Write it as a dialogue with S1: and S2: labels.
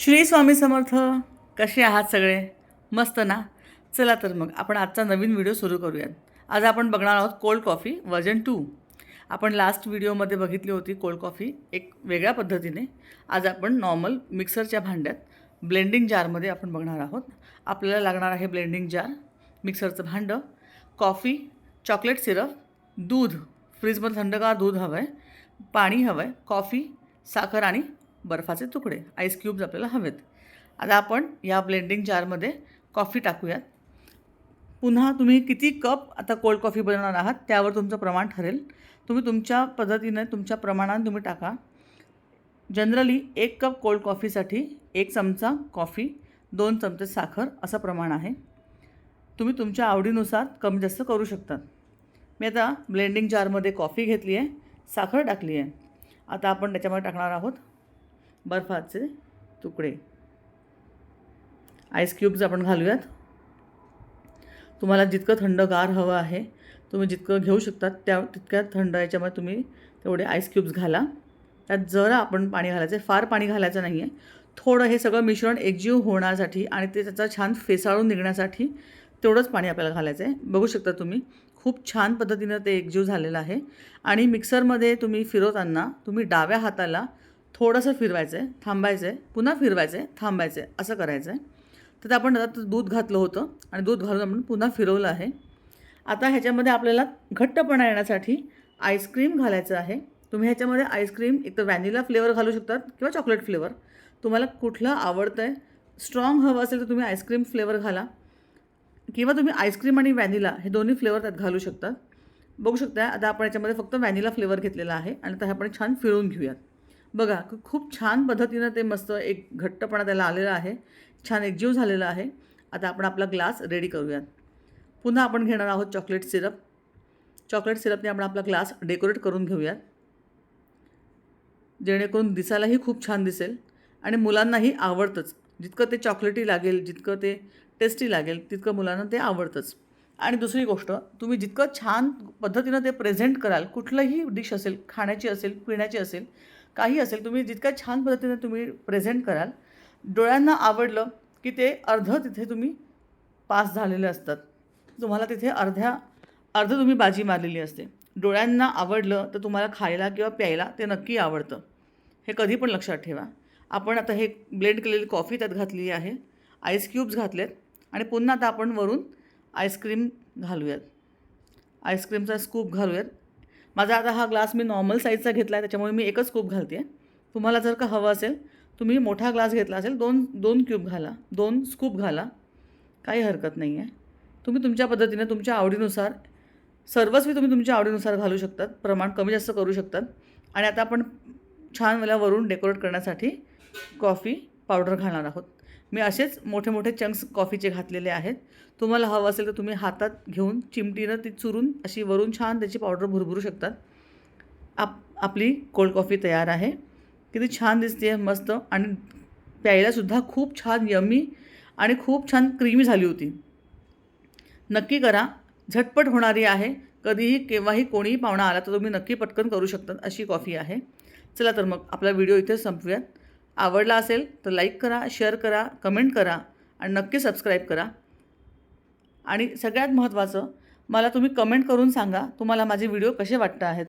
S1: श्री स्वामी समर्थ. कसे आहात सगळे? मस्त ना? चला तर मग आपण आजचा नवीन व्हिडिओ सुरू करूयात. आज आपण बघणार आहोत कोल्ड कॉफी वर्जन टू आपण लास्ट व्हिडिओमध्ये बघितली होती कोल्ड कॉफी एक वेगळ्या पद्धतीने. आज आपण नॉर्मल मिक्सरच्या भांड्यात ब्लेंडिंग जारमध्ये आपण बघणार आहोत. आपल्याला लागणार आहे ब्लेंडिंग जार मिक्सरचं भांडं कॉफी चॉकलेट सिरप दूध. फ्रीजमध्ये थंडगार दूध हवं आहे पाणी हवं आहे कॉफी साखर आणि बर्फाचे तुकडे आईस क्यूब्स आपल्याला हवेत. आता आपण या ब्लेंडिंग जारमध्ये कॉफी टाकूयात. पुन्हा तुम्ही किती कप आता कोल्ड कॉफी बनवणार आहात त्यावर तुमचं प्रमाण ठरेल. तुम्ही तुमच्या पद्धतीने तुमच्या प्रमाणात तुम्ही टाका. जनरली एक कप कोल्ड कॉफीसाठी एक चमचा कॉफी दोन चमचे साखर असं प्रमाण आहे. तुम्ही तुमच्या आवडीनुसार कमी जास्त करू शकतात. मी आता ब्लेंडिंग जारमध्ये कॉफी घेतली आहे साखर टाकली आहे आता आपण त्याच्यामध्ये टाकणार आहोत बर्फाचे तुकडे. आईस क्यूब्स आपण घालूयात. तुम्हाला जितकं थंडगार हवं आहे तुम्ही जितकं घेऊ शकतात त्या तितक्या थंड याच्यामध्ये तुम्ही तेवढे आईस क्यूब्स घाला. त्यात जरा आपण पाणी घालायचं आहे. फार पाणी घालायचं नाही आहे थोडं हे सगळं मिश्रण एकजीव होण्यासाठी आणि ते त्याचा छान फेसाळून निघण्यासाठी तेवढंच पाणी आपल्याला घालायचं आहे. बघू शकता तुम्ही खूप छान पद्धतीनं ते एकजीव झालेलं आहे. आणि मिक्सरमध्ये तुम्ही फिरवताना तुम्ही डाव्या हाताला थोडंसं फिरवायचं आहे थांबायचं आहे पुन्हा फिरवायचं आहे थांबायचं आहे असं करायचं आहे तर आपण आता दूध घातलं होतं आणि दूध घालून आपण पुन्हा फिरवलं आहे. आता ह्याच्यामध्ये आपल्याला घट्टपणा येण्यासाठी आईस्क्रीम घालायचं आहे. तुम्ही ह्याच्यामध्ये आईस्क्रीम एक तर व्हॅनिला फ्लेवर घालू शकतात किंवा चॉकलेट फ्लेवर. तुम्हाला कुठलं आवडतं आहे स्ट्रॉंग हवं असेल तर तुम्ही आईस्क्रीम फ्लेवर घाला. किंवा तुम्ही आईस्क्रीम आणि व्हॅनिला हे दोन्ही फ्लेवर त्यात घालू शकतात बघू शकता आता आपण याच्यामध्ये फक्त व्हॅनिला फ्लेवर घेतलेला आहे आणि आता हे आपण छान फिरवून घेऊयात. बघा खूप छान पद्धतीनं ते मस्त एक घट्टपणा त्याला आलेला आहे. छान एकजीव झालेला आहे. आता आपण आपला ग्लास रेडी करूयात. पुन्हा आपण घेणार आहोत चॉकलेट सिरप चॉकलेट सिरपने आपण आपला ग्लास डेकोरेट करून घेऊयात. जेणेकरून दिसायलाही खूप छान दिसेल आणि मुलांनाही आवडतंच. जितकं ते चॉकलेटी लागेल जितकं ते टेस्टी लागेल तितकं मुलांना ते आवडतंच. आणि दुसरी गोष्ट तुम्ही जितकं छान पद्धतीनं ते प्रेझेंट कराल कुठलंही डिश असेल खाण्याची असेल पिण्याची असेल काही असेल तुम्ही जितक्या छान पद्धतीने तुम्ही प्रेझेंट कराल डोळ्यांना आवडलं की ते अर्ध तिथे तुम्ही पास झालेले असतात. तुम्हाला तिथे अर्ध्या अर्ध तुम्ही बाजी मारलेली असते. डोळ्यांना आवडलं तर तुम्हाला खायला किंवा प्यायला ते नक्की आवडतं. हे कधी पण लक्षात ठेवा. आपण आता हे ब्लेंड केलेली कॉफी त्यात घातली आहे. आईस क्यूब्स घातलेत आणि पुन्हा आता आपण वरून आईस्क्रीम घालूयात. आईस्क्रीमचा स्कूप घालूयात. माझा आता हा ग्लास मी नॉर्मल साईजचा घेतला आहे त्याच्यामुळे मी एकच स्कूप घालते. आहे तुम्हाला जर का हवं असेल तुम्ही मोठा ग्लास घेतला असेल दोन दोन क्यूब घाला दोन स्कूप घाला. काही हरकत नाही आहे तुम्ही तुमच्या पद्धतीने तुमच्या आवडीनुसार सर्वस्वी तुम्ही तुमच्या आवडीनुसार घालू शकतात प्रमाण कमी जास्त करू शकतात. आणि आता आपण छान मला वरून डेकोरेट करण्यासाठी कॉफी पावडर घालणार आहोत. मी असेच मोठे मोठे चंक्स कॉफीचे घातलेले आहेत. तुम्हाला हवं असेल तर तुम्ही हातात घेऊन चिमटीनं ती चुरून अशी वरून छान त्याची पावडर भुरभरू शकतात. आप आपली कोल्ड कॉफी तयार आहे. किती छान दिसते आहे मस्त. आणि प्यायलासुद्धा खूप छान यमी आणि खूप छान क्रीमी झाली होती. नक्की करा. झटपट होणारी आहे. कधीही केव्हाही कोणीही पाहुणा आला तर तुम्ही नक्की पटकन करू शकतात अशी कॉफी आहे. चला तर मग आपला व्हिडिओ इथे संपवूयात आवडला असेल तर लाईक करा शेअर करा कमेंट करा आणि नक्की सबस्क्राईब करा. आणि सगळ्यात महत्त्वाचं मला तुम्ही कमेंट करून सांगा तुम्हाला माझे व्हिडिओ कसे वाटत आहेत.